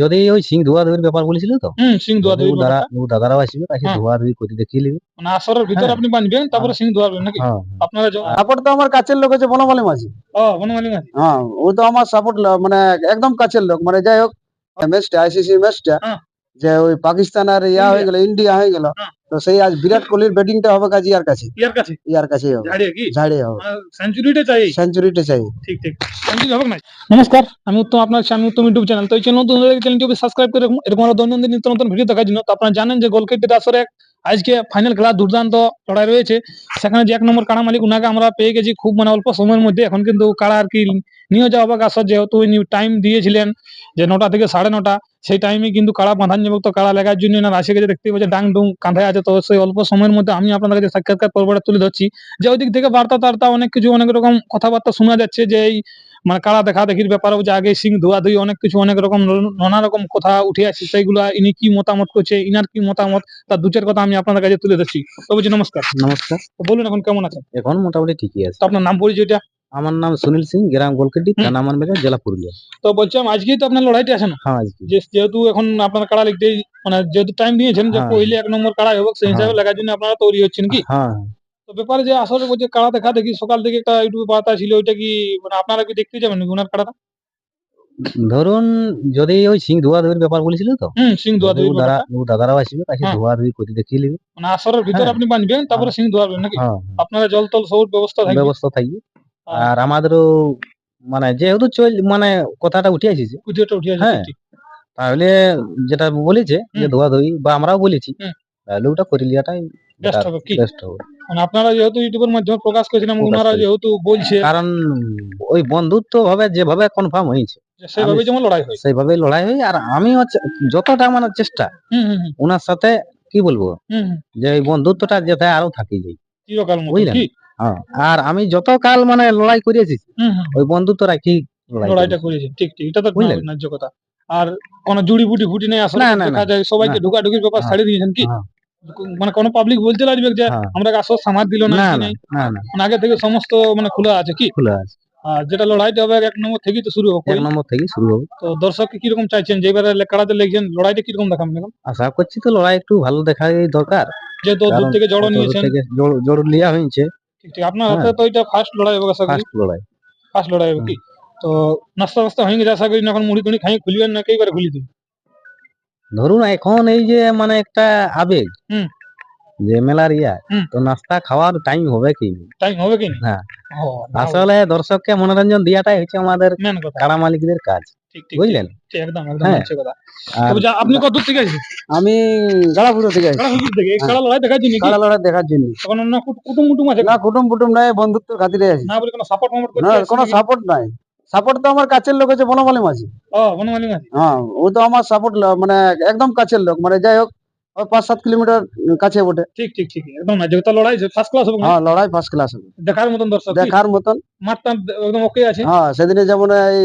যদি ওই সিং ধোয়া ধুয়ির ব্যাপার বলেছিল তো? হুম সিং ধোয়া ও দাদা ও দাদারাও আসবে তাকে হ্যাঁ। ধোয়া ধুয়ি করে দেখিয়ে নেবে মানে আসরের ভিতর হ্যাঁ। আপনি বানবেন তারপরে সিং ধোয়া নাকি? হ্যাঁ আপনারা য- সাপোর্ট তো আমার কাছের লোক আছে বনমালী মাঝি। ও বনমালী মাঝি। হ্যাঁ ও তো আমার সাপোর্ট মানে একদম কাছের লোক। মানে যাই হোক ম্যাচটা আইসিসি ম্যাচটা হ্যাঁ। যে ওই পাকিস্তান আর ইয়া হয়ে গেল ইন্ডিয়া হয়ে গেল। হ্যাঁ। তো সেই আজ বিরাট কোহলির ব্যাটিংটা হবে কাজ ইয়ার কাছে। ইয়ার কাছে? ইয়ার কাছে হবে। ঝাড়ে হবে। সেঞ্চুরিটা চাই। সেঞ্চুরিটা চাই। ঠিক ঠিক। সেঞ্চুরি হবে না। নমস্কার আমি উত্তম আপনার আমি উত্তম ইউটিউব চ্যানেল তো এই চ্যানেল নতুন চ্যানেলটি সাবস্ক্রাইব করে রাখুন। এরকম আরও দৈনন্দিন নিত্য নতুন ভিডিও দেখার জন্য। তো আপনারা জানেন যে গোলকিটের আসরে আজকে ফাইনাল খেলা দুর্দান্ত লড়াই রয়েছে। সেখানে যে এক নম্বর কাড়া মালিক ওনাকে আমরা পেয়ে গেছি খুব মানে অল্প সময়ের মধ্যে। এখন কিন্তু কাড়া আর কি নিয়ে যাওয়া হবে আসর যেহেতু টাইম দিয়েছিলেন যে নটা থেকে সাড়ে নটা। সেই টাইমে কিন্তু কাড়া বাঁধান যাবে তো কাড়া লাগার জন্য না আসে গেছে। দেখতে পাচ্ছে ডাং ডুং কাঁধায় আছে। তো সেই অল্প সময়ের মধ্যে আমি আপনাদের কাছে সাক্ষাৎকার পর্বটা তুলে ধরছি। যে ওই দিক থেকে বার্তা তার্তা অনেক কিছু, অনেক রকম কথাবার্তা শোনা যাচ্ছে যে এই মানে কাড়া দেখা দেখির ব্যাপারেও যে আগে সিং ধোয়া ধুই অনেক কিছু অনেক রকম নানা রকম কথা উঠে আসছে সেইগুলো ইনি কি মতামত করছে ইনার কি মতামত তার দু চার কথা আমি আপনাদের কাছে তুলে ধরছি। তবে জি নমস্কার। নমস্কার। তো বলুন এখন কেমন আছেন? এখন মোটামুটি ঠিকই আছে। তো আপনার নাম পরিচয়টা? আমার নাম সুনীল সিং গ্রাম গোলকেটি হুম। থানা মানবেজা জেলা পুরুলিয়া। তো বলছিলাম আজকেই তো আপনার লড়াইটা আছে না? হ্যাঁ আজকে যেহেতু এখন আপনার কাড়া লিখতেই মানে যেহেতু টাইম দিয়েছেন যে পহিলে এক নম্বর কাড়া হবে সেই হিসাবে হ্যাঁ। লাগার জন্য আপনারা তৈরি হচ্ছেন কি? হ্যাঁ। তো ব্যাপারে যে আসলে বলছে কাড়া দেখা দেখি সকাল থেকে একটা ইউটিউবে বার্তা ছিল ওইটা কি মানে আপনারা কি দেখতে যাবেন নাকি ওনার কাড়াটা? ধরুন যদি ওই সিং ধোয়া ধুয়ির ব্যাপার বলেছিল তো। হুম সিং ধোয়া ও দাদা ও দাদারাও আসবে তাকে হ্যাঁ। ধোয়া ধুয়ি করে দেখিয়ে নেবে। মানে আসরের ভিতর হ্যাঁ। আপনি বানবেন তারপরে সিং ধোয়াবেন নাকি? হ্যাঁ আপনারা জল টল সব ব্যবস্থা থাকবে? ব্যবস্থা থাকবে। আর আর আমাদেরও মানে যেহেতু চল মানে কথাটা উঠে আসিছে। উঠিয়ে হ্যাঁ। ঠিক। তাহলে যেটা বলেছে যে। ধোয়া ধুই বা আমরাও বলেছি তাহলে ওটা করে লিয়াটাই বেস্ট হবে কি? বেস্ট হবে। মানে আপনারা যেহেতু ইউটিউবের মাধ্যমে প্রকাশ প্রকাশ ওনারা যেহেতু বলছে কারণ ওই বন্ধুত্ব ভাবে যেভাবে কনফার্ম হয়েছে যে সেভাবে যেমন লড়াই হয়। সেইভাবে লড়াই হয় আর আমি যতটা মানে চেষ্টা হুম হুম হুম, ওনার সাথে কি বলব? যে এই বন্ধুত্বটা যেতে আরও থাকি যায়। চিরকাল বুঝলেন? হ্যাঁ আর আমি যত কাল মানে লড়াই করেছি ওই বন্ধুত্ব রাখি লড়াইটা করেছি। ঠিক ঠিক। এটা তো ন্যায্য কথা। আর কোন জুড়ি বুটি ফুটি নেই আসলে সবাইকে। ঢুকাঢুকির ব্যাপার হ্যাঁ। ছাড়িয়ে দিয়েছেন কি? হ্যাঁ। মানে কোন পাবলিক বলতে লাগবে যে হ্যাঁ। আমরা আসর সামার দিল না না না মানে আগে থেকে সমস্ত মানে খোলা আছে কি? খোলা আছে। আর যেটা লড়াইটা হবে এক নম্বর থেকেই তো শুরু হবে। এক নম্বর থেকে শুরু হবে। তো দর্শককে কীরকম চাইছেন? যে এবারে কাড়াতে লেগেছেন লড়াইটা কীরকম দেখাবেন এখন? আশা করছি তো লড়াই একটু ভালো দেখাই দরকার। যেহেতু দূর থেকে জড়ো নিয়েছেন। জড়- লিয়া হয়েছে। ঠিক ঠিক। আপনার হ্যাঁ। হাতে তো এটা ফার্স্ট লড়াই হবে আশা করি। ফার্স্ট লড়াই। ফার্স্ট লড়াই হবে কি? তো নাস্তা ফাস্তা হয়ে গেছে আশা করি না এখন মুড়ি টুড়ি খাই খুলবেন না একেবারে খুলি দিন ধরুন এখন এই যে মানে একটা আবেগ হুম। যে মেলার ইয়া তো নাস্তা খাওয়ার টাইম হবে কি টাইম হবে কি না? হ্যাঁ। আসলে দর্শককে মনোরঞ্জন দেওয়াটাই হচ্ছে আমাদের কাড়া মালিকদের কাজ। বুঝলেন? একদম একদম হ্যাঁ। কথা। আপনি কত থেকে আসছেন? আমি গাড়াপুরো থেকে আসছি। থেকে? হ্যাঁ। কাড়া লড়াই দেখার জন্য কাড়া লড়াই দেখার জন্য। তখন অন্য কুটুম কুটুম আছে? না কুটুম কুটুম নাই বন্ধুত্বের খাতিরে আছি। না বলে কোনো সাপোর্ট না কোনো সাপোর্ট নাই। সাপোর্ট তো আমার কাছের লোক হচ্ছে বনমালী মাঝি। ও বনমালী মাঝি। হ্যাঁ ও তো আমার সাপোর্ট মানে একদম কাছের লোক মানে যাই হোক ওই পাঁচ সাত কিলোমিটার কাছে বটে। ঠিক ঠিক ঠিক একদম না যেটা লড়াই ফার্স্ট ক্লাস হবে হ্যাঁ লড়াই ফার্স্ট ক্লাস হবে। দেখার মতন দর্শক। দেখার মতন। মাঠটা একদম ওকে আছে। হ্যাঁ সেদিনে যেমন এই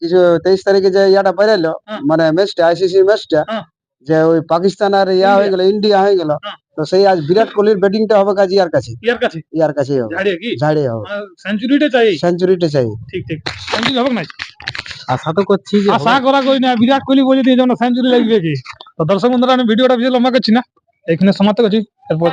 কিছু তেইশ তারিখে যে ইয়াটা বেরাইলো হ্যাঁ। মানে ম্যাচটা আইসিসি ম্যাচটা। যে ওই পাকিস্তান আর ইয়া হয়ে গেল ইন্ডিয়া হয়ে গেল হ্যাঁ। তো সেই আজ বিরাট কোহলির ব্যাটিংটা হবে কাজে ইয়ার কাছে। ইয়ার কাছে? ইয়ার কাছেই হবে। ঝাড়িয়ে হবে। সেঞ্চুরিটা চাই। সেঞ্চুরিটা চাই। ঠিক ঠিক। সেঞ্চুরি হবে না আশা তো করছি যে আশা। করা করি না বিরাট কোহলি বলে দিয়ে যেমন সেঞ্চুরি লাগবে কি? তো দর্শক বন্ধুরা আমি ভিডিওটা বেশি লম্বা করছি না। এখানে সমাপ্ত করছি। এরপর